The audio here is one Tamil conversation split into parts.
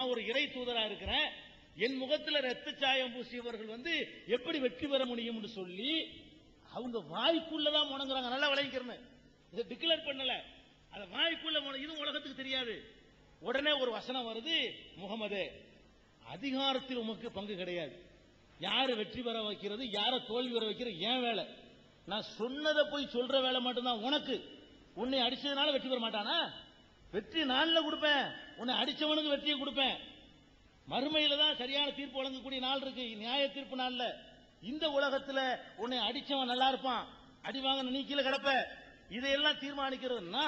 நான் ஒரு இறை தூதரா இருக்கிறேன். என் முகத்துல ரத்த சாயம் பூசியவர்கள் வந்து எப்படி வெற்றி பெற முடியும்னு சொல்லி அவங்க வாய்க்குள்ளதான் முணங்குறாங்க நல்லா விளைவிக்கிறேன் இதை டிக்ளேர் பண்ணல. அந்த வாய்க்குள்ள முன- இதுவும் உலகத்துக்கு தெரியாது. உடனே ஒரு வசனம் வருது முகமது அதிகாரத்தில் உமக்கு பங்கு கிடையாது. யாரை வெற்றி பெற வைக்கிறது யாரை தோல்வி பெற வைக்கிறது ஏன் வேலை. நான் சொன்னதை போய் சொல்ற வேலை மட்டும்தான் உனக்கு. உன்னை அடிச்சதுனால வெற்றி பெற மாட்டானா? வெற்றி நாளில் கொடுப்பேன். உன்னை அடிச்சவனுக்கு வெற்றியை கொடுப்பேன். மறுமையில தான் சரியான தீர்ப்பு வழங்கக்கூடிய நாள் இருக்கு. நியாய தீர்ப்பு நாள்ல. இந்த உலகத்துல உன்னை அடிச்சவன் நல்லா இருப்பான். அடி வாங்க நீ கீழே கிடப்ப. இதையெல்லாம் தீர்மானிக்கிறதுன்னா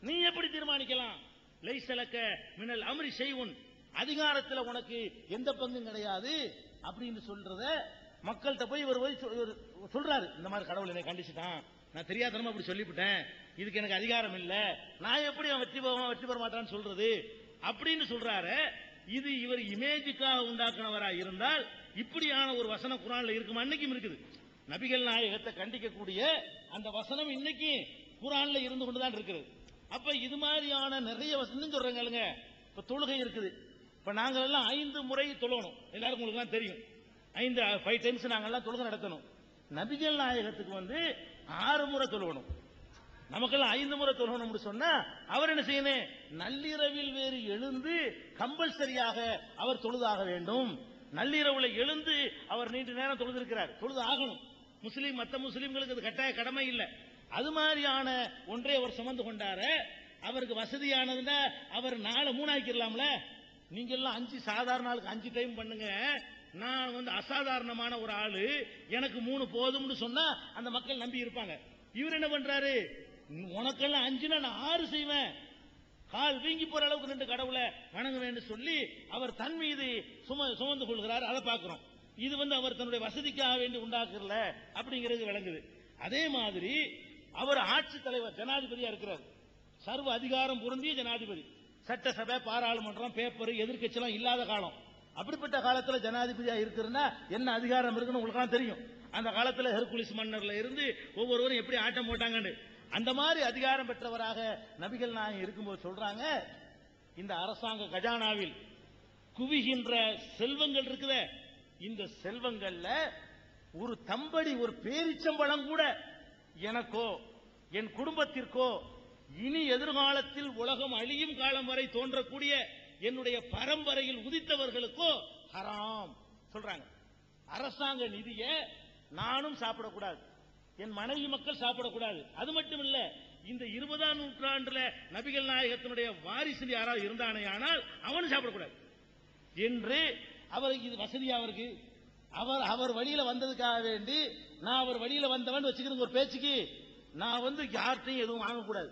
நீ எப்படி தீர்மானிக்கலாம்? லைசலக்க மின்னல் அமரி செய்வன். அதிகாரத்துல உனக்கு எந்த பங்கும் கிடையாது அப்படின்னு சொல்றத மக்கள்கிட்ட போய் இவர் போய் சொல்றாரு. இந்த மாதிரி கடவுள் என்னை கண்டிச்சுட்டான். நான் தெரியாதனமா அப்படி சொல்லிவிட்டேன். இதுக்கு எனக்கு அதிகாரம் இல்ல. நான் எப்படி அவன் வெற்றி போவான் வெற்றி பெற மாட்டான்னு சொல்றது? அப்படின்னு சொல்றாரு. இது இவர் இமேஜுக்காக உண்டாக்குனவரா இருந்தால் இப்படியான ஒரு வசனம் குரான்ல இருக்குமா? இன்னைக்கும் இருக்குது. நபிகள் நாயகத்தை கண்டிக்கக்கூடிய அந்த வசனம் இன்னைக்கு குரான்ல இருந்து கொண்டுதான் இருக்கிறது அப்ப இது மாதிரியான நிறைய வசனம் சொல்றாங்க இப்ப தொழுகை இருக்குது. இப்ப நாங்கள் எல்லாம் ஐந்து முறை தொழணும். எல்லாருக்கும் உங்களுக்கு தான் தெரியும். ஐந்து ஃபைவ் டைம்ஸ் நாங்கள் எல்லாம் தொழுகை நடத்தணும். நபிகள் நாயகத்துக்கு வந்து ஆறு முறை தொழுவணும் நமக்கெல்லாம் ஐந்து முறை தொழணும்னு சொன்னா அவர் என்ன செய்யணும்? நள்ளிரவில் வேறு எழுந்து கம்பல்சரியாக அவர் தொழுதாக வேண்டும். நள்ளிரவுல எழுந்து அவர் நீண்ட நேரம் தொழுதிருக்கிறார். தொழுது ஆகணும் முஸ்லீம் மற்ற முஸ்லீம்களுக்கு அது கட்டாய கடமை இல்லை. அது மாதிரியான ஒன்றை அவர் சுமந்து கொண்டாரு அவருக்கு வசதியானதுன்னா அவர் நாளை மூணாக்கிடலாம்ல நீங்க எல்லாம் அஞ்சு சாதாரண ஆளுக்கு அஞ்சு டைம் பண்ணுங்க. நான் வந்து அசாதாரணமான ஒரு ஆளு. எனக்கு மூணு போதும்னு சொன்னா அந்த மக்கள் நம்பி இருப்பாங்க. இவர் என்ன பண்றாரு? உனக்கெல்லாம் அஞ்சுனா நான் ஆறு செய்வேன். கால் வீங்கி போற அளவுக்கு ரெண்டு கடவுளை வணங்குவேன்னு சொல்லி அவர் தன் மீது சும சுமந்து கொள்கிறார். அதை பார்க்கிறோம். இது வந்து அவர் தன்னுடைய வசதிக்காக வேண்டி உண்டாக்குறல அப்படிங்கிறது விளங்குது. அதே மாதிரி அவர் ஆட்சி தலைவர் ஜனாதிபதியா இருக்கிறார். சர்வ அதிகாரம் பொருந்திய ஜனாதிபதி. சட்டசபை பாராளுமன்றம் பேப்பர் எதிர்கட்சியெல்லாம் இல்லாத காலம். அப்படிப்பட்ட காலத்துல ஜனாதிபதியா இருக்குன்னா என்ன அதிகாரம் இருக்குன்னு உங்களுக்கு தெரியும். அந்த காலத்துல ஹெர்குலிஸ் மன்னர்ல இருந்து ஒவ்வொருவரும் எப்படி ஆட்டம் போட்டாங்கன்னு. அந்த மாதிரி அதிகாரம் பெற்றவராக நபிகள் நாயகம் இருக்கும்போது சொல்றாங்க இந்த அரசாங்க கஜானாவில் குவிகின்ற செல்வங்கள் இருக்குத இந்த செல்வங்கள்ல ஒரு தம்படி ஒரு பேரிச்சம்பழம் கூட எனக்கோ என் குடும்பத்திற்கோ இனி எதிர்காலத்தில் உலகம் அழியும் காலம் வரை தோன்றக்கூடிய என்னுடைய பரம்பரையில் உதித்தவர்களுக்கோ ஹராம் சொல்றாங்க. அரசாங்க நிதியை நானும் சாப்பிடக்கூடாது. என் மனைவி மக்கள் சாப்பிடக்கூடாது. அது மட்டும் இல்ல இந்த இருபதாம் நூற்றாண்டுல நபிகள் நாயகத்தினுடைய வாரிசு யாராவது இருந்தானே ஆனால் அவனும் சாப்பிடக்கூடாது. என்று அவருக்கு இது வசதியா அவருக்கு? அவர் அவர் வழியில வந்ததுக்காக வேண்டி நான் அவர் வழியில வந்தவன் வச்சுக்கிறது ஒரு பேச்சுக்கு நான் வந்து யார்கிட்டையும் எதுவும் வாங்கக்கூடாது.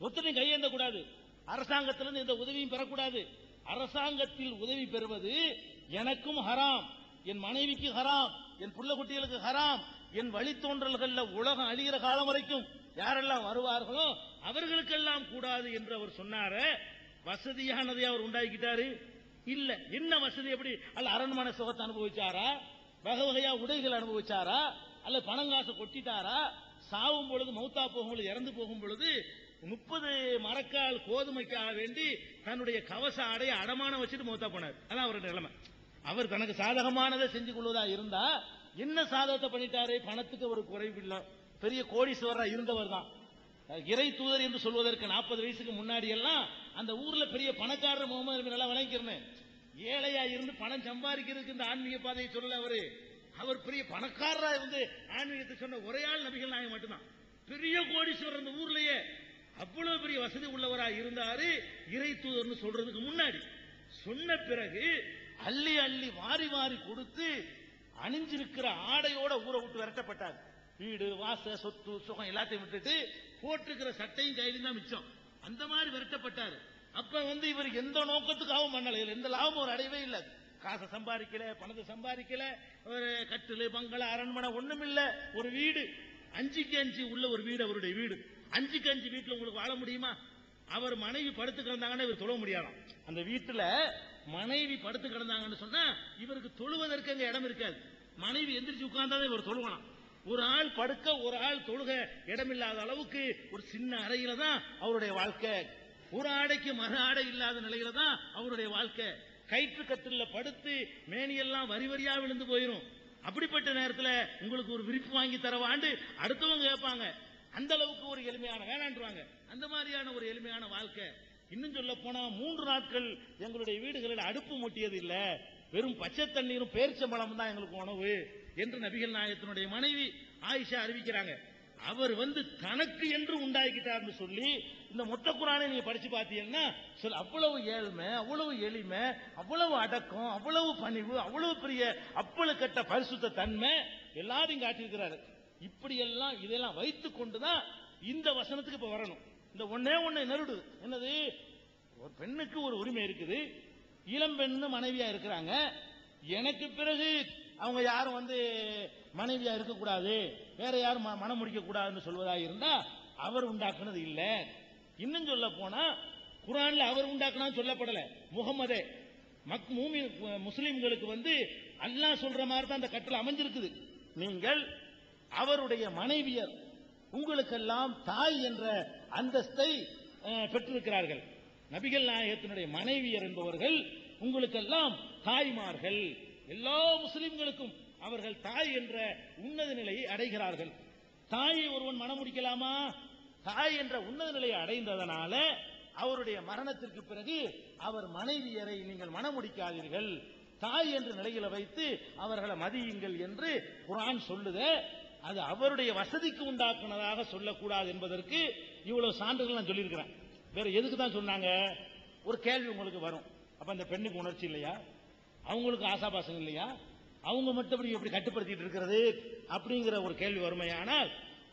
ஒத்தனையும் கையேந்த கூடாது அரசாங்கத்திலிருந்து எந்த உதவியும் பெறக்கூடாது. அரசாங்கத்தில் உதவி பெறுவது எனக்கும் ஹராம். என் மனைவிக்கு ஹராம். என் புள்ள குட்டிகளுக்கு ஹராம். என் வழித்தோன்றல்கள்ல உலகம் அழிகிற காலம் வரைக்கும் யாரெல்லாம் வருவார்களோ அவர்களுக்கெல்லாம் கூடாது என்று அவர் சொன்னார. வசதியானதை அவர் உண்டாக்கிட்டாரு. இல்ல என்ன வசதி எப்படி? அல்ல அரண்மனை சுகத்தை அனுபவிச்சாரா? வகை வகையா உடைகள் அனுபவிச்சாரா? அல்ல பணங்காசை கொட்டிட்டாரா? சாவும் பொழுது மௌத்தா போகும் பொழுது இறந்து போகும் பொழுது முப்பது மரக்கால் கோதுமைக்காக வேண்டி தன்னுடைய கவச அடைய அடமான வச்சுட்டு மௌத்தா போனார். அதான் அவருடைய நிலைமை. அவர் தனக்கு சாதகமானதை செஞ்சு கொள்வதா இருந்தா என்ன சாதகத்தை பண்ணிட்டாரு? பணத்துக்கு ஒரு குறைவில்லை. பெரிய கோடீஸ்வரரா இருந்தவர் தான். இறை தூதர் என்று சொல்வதற்கு நாற்பது வயசுக்கு முன்னாடி எல்லாம் அந்த ஊர்ல பெரிய பணக்காரர் முகமது நல்லா விளங்கிக்கிறேன் ஏழையா இருந்து பணம் சம்பாதிக்கிறதுக்கு இந்த ஆன்மீக பாதையை சொல்லல அவரு. அவர் பெரிய பணக்காரரா இருந்து ஆன்மீகத்தை சொன்ன ஒரே ஆள் நபிகள் நாயகம் மட்டும்தான். பெரிய கோடீஸ்வரர் அந்த ஊர்லயே அவ்வளவு பெரிய வசதி உள்ளவரா இருந்தாரு இறை தூதர்னு சொல்றதுக்கு முன்னாடி. சொன்ன பிறகு அள்ளி அள்ளி வாரி வாரி கொடுத்து அணிஞ்சிருக்கிற ஆடையோட ஊரை விட்டு விரட்டப்பட்டார். வீடு வாச சொத்து சுகம் எல்லாத்தையும் விட்டுட்டு போட்டிருக்கிற சட்டையும் கையிலும் தான் மிச்சம். அந்த மாதிரி விரட்டப்பட்டாரு. அப்ப வந்து இவர் எந்த நோக்கத்துக்காகவும் பண்ணல. இதுல எந்த லாபமும் ஒரு அடையவே இல்லை. காசை சம்பாதிக்கல பணத்தை சம்பாதிக்கல ஒரு கட்டிலு பங்களா அரண்மனை ஒண்ணும் இல்ல. ஒரு வீடு. அஞ்சுக்கு அஞ்சு உள்ள ஒரு வீடு அவருடைய வீடு. அஞ்சுக்கு அஞ்சு வீட்டுல உங்களுக்கு வாழ முடியுமா? அவர் மனைவி படுத்து கிடந்தாங்கன்னா இவர் தொழ முடியாதாம். அந்த வீட்டுல மனைவி படுத்து கிடந்தாங்கன்னு சொன்னா இவருக்கு தொழுவதற்கு அங்க இடம் இருக்காது. மனைவி எந்திரிச்சு உட்கார்ந்தாதான் இவர் தொழுவலாம் ஒரு ஆள் படுக்க ஒரு ஆள் தொழுக இடமில்லாத அளவுக்கு ஒரு சின்ன அறையில தான் அவருடைய வாழ்க்கை. ஒரு ஆடைக்கு மறு ஆடை இல்லாத நிலையில தான் அவருடைய வாழ்க்கை. கயிற்று கட்டில படுத்து மேனியெல்லாம் வரி வரியா விழுந்து போயிரும். அப்படிப்பட்ட நேரத்துல உங்களுக்கு ஒரு விரிப்பு வாங்கி தரவாண்டு அடுத்தவங்க கேட்பாங்க. அந்த அளவுக்கு ஒரு எளிமையான வேணான்றாங்க அந்த மாதிரியான ஒரு எளிமையான வாழ்க்கை. இன்னும் சொல்ல போனா மூன்று நாட்கள் எங்களுடைய வீடுகளில் அடுப்பு மூட்டியது இல்லை. வெறும் பச்சை தண்ணீரும் பேரிச்சம்பழம் தான் எங்களுக்கு உணவு என்று நபிகள் நாயகத்தினுடைய மனைவி ஆயிஷா அறிவிக்கிறாங்க. அவர் வந்து தனக்கு என்று உண்டாக்கிட்டார்னு சொல்லி இந்த மொத்த குரானை நீங்க படிச்சு பார்த்தீங்கன்னா சொல் அவ்வளவு ஏழ்மை அவ்வளவு எளிமை அவ்வளவு அடக்கம் அவ்வளவு பணிவு அவ்வளவு பெரிய அப்பளு கட்ட பரிசுத்த தன்மை எல்லாத்தையும் காட்டியிருக்கிறாரு. இப்படியெல்லாம் இதெல்லாம் வைத்து கொண்டுதான் இந்த வசனத்துக்கு இப்ப வரணும். இந்த ஒன்னே ஒன்னு நெருடு. என்னது? ஒரு பெண்ணுக்கு ஒரு உரிமை இருக்குது. இளம்பெண்ணு மனைவியா இருக்கிறாங்க. எனக்கு பிறகு அவங்க யாரும் வந்து மனைவியா இருக்கக்கூடாது வேற யாரும் ம- மனம் முடிக்க கூடாதுன்னு சொல்வதா இருந்தா அவர் உண்டாக்குனது இல்ல. இன்னும் சொல்ல போனா குரான்ல அவர் உண்டாக்குனா சொல்லப்படல. முகமதே மக் மூமி முஸ்லிம்களுக்கு வந்து அல்லாஹ் சொல்ற மாதிரி தான் அந்த கட்டளை அமைஞ்சிருக்குது. நீங்கள் அவருடைய மனைவியர் உங்களுக்கெல்லாம் தாய் என்ற அந்தஸ்தை பெற்றிருக்கிறார்கள். நபிகள் நாயகத்தினுடைய மனைவியர் என்பவர்கள் உங்களுக்கெல்லாம் தாய்மார்கள். எல்லா முஸ்லிம்களுக்கும் அவர்கள் தாய் என்ற உன்னத நிலையை அடைகிறார்கள். தாயை ஒருவன் மனம் முடிக்கலாமா தாய் என்ற உன்னத நிலையை அடைந்ததனால அவருடைய மரணத்திற்கு பிறகு அவர் மனைவியரை நீங்கள் மனம் முடிக்காதீர்கள் தாய் என்ற நிலையில வைத்து அவர்களை மதியுங்கள் என்று குரான் சொல்லுத. அது அவருடைய வசதிக்கு உண்டாக்குனதாக சொல்லக்கூடாது என்பதற்கு இவ்வளவு சான்றுகள் நான் சொல்லியிருக்கிறேன். வேற எதுக்கு தான் சொன்னாங்க? ஒரு கேள்வி உங்களுக்கு வரும். அப்ப அந்த பெண்ணுக்கு உணர்ச்சி இல்லையா? அவங்களுக்கு ஆசாபாசம் இல்லையா? அவங்க மட்டும் எப்படி கட்டுப்படுத்திட்டு இருக்கிறது? அப்படிங்கிற ஒரு கேள்வி வறுமையானால்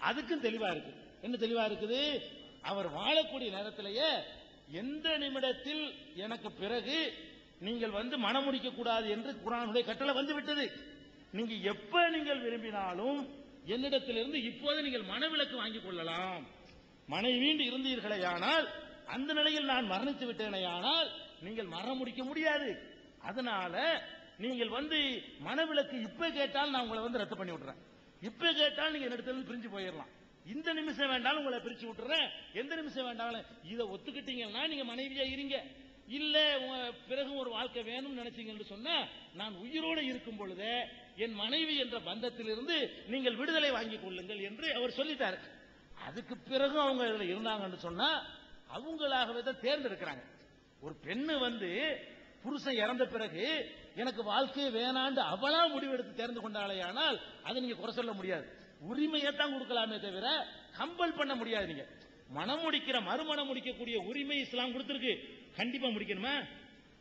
அதுக்கும் தெளிவா இருக்கு. என்ன தெளிவா இருக்குது? அவர் வாழக்கூடிய நேரத்திலேயே எந்த நிமிடத்தில் எனக்கு பிறகு நீங்கள் வந்து மனம் முடிக்க கூடாது என்று குரானுடைய கட்டளை வந்து விட்டது. நீங்க எப்ப நீங்கள் விரும்பினாலும் என்னிடத்திலிருந்து இப்போது நீங்கள் மனவிலக்கு வாங்கிக் கொள்ளலாம். மனைவீண்டு இருந்தீர்களேயானால் அந்த நிலையில் நான் மரணித்து விட்டேனேயானால் நீங்கள் மரம் முடிக்க முடியாது. அதனால நீங்கள் வந்து மனவிலக்கு இப்ப கேட்டால் நான் உங்களை வந்து ரத்து பண்ணி விட்டுறேன். இப்ப கேட்டால் நீங்க இடத்துல பிரிஞ்சு போயிடலாம். இந்த நிமிஷம் வேண்டாலும் உங்களை பிரிச்சு விட்டுறேன். எந்த நிமிஷம் வேண்டாலும் இதை ஒத்துக்கிட்டீங்கன்னா நீங்க மனைவியா இருங்க. இல்ல பிறகு ஒரு வாழ்க்கை வேணும்னு நினைச்சீங்கன்னு சொன்னா நான் உயிரோடு இருக்கும் பொழுது என் மனைவி என்ற பந்தத்திலிருந்து நீங்கள் விடுதலை வாங்கிக் கொள்ளுங்கள் என்று அவர் சொல்லித்தார் அதுக்கு பிறகு அவங்க இதுல இருந்தாங்கன்னு சொன்னா அவங்களாகவே தான் தேர்ந்தெடுக்கிறாங்க. ஒரு பெண்ணு வந்து புருஷன் இறந்த பிறகு எனக்கு வாழ்க்கையே வேணாண்டு அவளா முடிவெடுத்து தேர்ந்து கொண்டாலேயானால் அதை நீங்க குறை சொல்ல முடியாது. உரிமையை தான் கொடுக்கலாமே தவிர கம்பல் பண்ண முடியாது நீங்க. மனம் முடிக்கிற மறுமணம் முடிக்கக்கூடிய உரிமை இஸ்லாம் கொடுத்துருக்கு. கண்டிப்பா முடிக்கணுமா?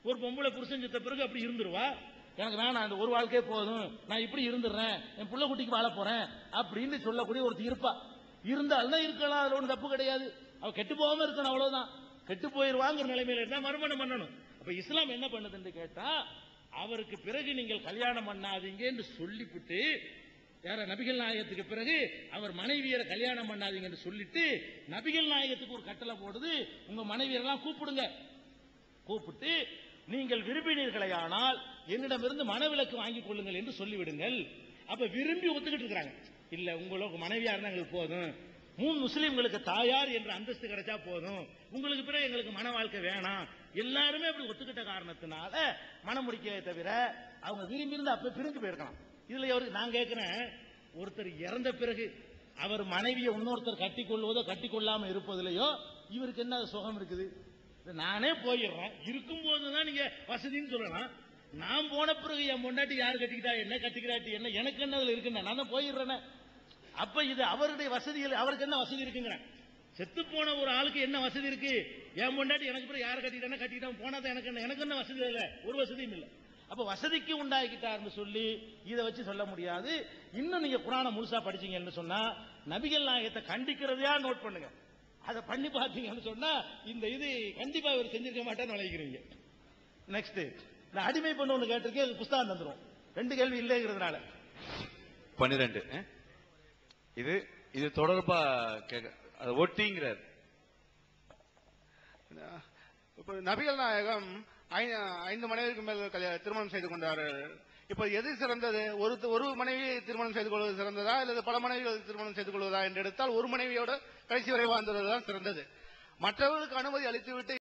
ஒரு பொம்பளை புருஷன் செத்த பிறகு அப்படி இருந்துருவா? எனக்கு வேணாம் அந்த ஒரு வாழ்க்கையே போதும். நான் இப்படி இருந்துடுறேன். என் பிள்ளை குட்டிக்கு வாழ போறேன். அப்படின்னு சொல்லக்கூடிய ஒருத்தர் இருப்பா இருந்தால்தான் இருக்கலாம். அதில் ஒன்றும் தப்பு கிடையாது. அவ கெட்டு போகாம இருக்கணும் அவ்வளவுதான். கெட்டு போயிருவாங்கிற நிலைமையில இருந்தா மறுமணம் பண்ணணும். அப்ப இஸ்லாம் என்ன பண்ணுதுன்னு கேட்டா அவருக்கு பிறகு நீங்கள் கல்யாணம் பண்ணாதீங்க என்று சொல்லிவிட்டு யார நபிகள் நாயகத்துக்கு பிறகு அவர் மனைவியரை கல்யாணம் பண்ணாதீங்கன்னு சொல்லிட்டு நபிகள் நாயகத்துக்கு ஒரு கட்டளை போடுது உங்க மனைவியரெல்லாம் கூப்பிடுங்க. கூப்பிட்டு நீங்கள் விரும்பினீர்களேயானால் என்னிடமிருந்து மனவிலக்கு வாங்கிக் கொள்ளுங்கள் என்று சொல்லிவிடுங்கள். அப்ப விரும்பி ஒத்துக்கிட்டு இருக்கிறாங்க. இல்ல உங்களுக்கு மனைவியா இருந்தா எங்களுக்கு போதும். மூணு முஸ்லீம்களுக்கு தாயார் என்ற அந்தஸ்து கிடைச்சா போதும். உங்களுக்கு பிறகு எங்களுக்கு மன வாழ்க்கை வேணாம். எல்லாருமே அப்படி ஒத்துக்கிட்ட காரணத்தினால மனம் முடிக்க தவிர அவங்க விரும்பி இருந்து அப்ப பிரிஞ்சு போயிருக்கலாம். இதுல அவருக்கு நான் கேட்கிறேன் ஒருத்தர் இறந்த பிறகு அவர் மனைவியை இன்னொருத்தர் கட்டி கொள்வதோ கட்டி கொள்ளாம இருப்பதிலையோ இவருக்கு என்ன சுகம் இருக்குது? நானே போயிடுறேன். இருக்கும்போது தான் நீங்க வசதின்னு சொல்லலாம். நான் போன பிறகு என் பொண்டாட்டி யார் கட்டிக்கிட்டா என்ன கட்டிக்கிறாட்டி என்ன எனக்கு என்ன அதுல இருக்குன்னு? நான் தான் போயிடுறேனே. அப்ப இது அவருடைய வசதிகள் அவருக்கு என்ன வசதி இருக்குங்கிறேன் செத்து போன ஒரு ஆளுக்கு என்ன வசதி இருக்கு? என் முன்னாடி எனக்கு பிறகு யார் கட்டிக்கிட்டா கட்டிக்கிட்டா போனதான் எனக்கு என்ன? எனக்கு என்ன வசதி இல்லை? ஒரு வசதியும் இல்லை. அப்ப வசதிக்கு உண்டாக்கிட்டார்னு சொல்லி இதை வச்சு சொல்ல முடியாது. இன்னும் நீங்க குரான முழுசா படிச்சீங்கன்னு சொன்னா நபிகள் நாயகத்தை கண்டிக்கிறதையா நோட் பண்ணுங்க. அதை பண்ணி பார்த்தீங்கன்னு சொன்னா இந்த இது கண்டிப்பா இவர் செஞ்சிருக்க மாட்டேன்னு நினைக்கிறீங்க நெக்ஸ்ட் இந்த அடிமை பண்ண ஒன்று கேட்டிருக்கேன் புஸ்தகம் தந்துடும் ரெண்டு கேள்வி இல்லைங்கிறதுனால. பன்னிரெண்டு. இது இது தொடர்பா கேட்க அது ஒட்டிங்கிறார். இப்ப நபிகள் நாயகம் ஐ- ஐந்து மனைவிக்கு மேல் திருமணம் செய்து கொண்டார்கள் இப்ப எது சிறந்தது? ஒரு ஒரு மனைவி திருமணம் செய்து கொள்வது சிறந்ததா? அல்லது பல மனைவிகள் திருமணம் செய்து கொள்வதா? என்று எடுத்தால் ஒரு மனைவியோட கடைசி வரை வாழ்ந்ததுதான் சிறந்தது. மற்றவர்களுக்கு அனுமதி அளித்துவிட்டு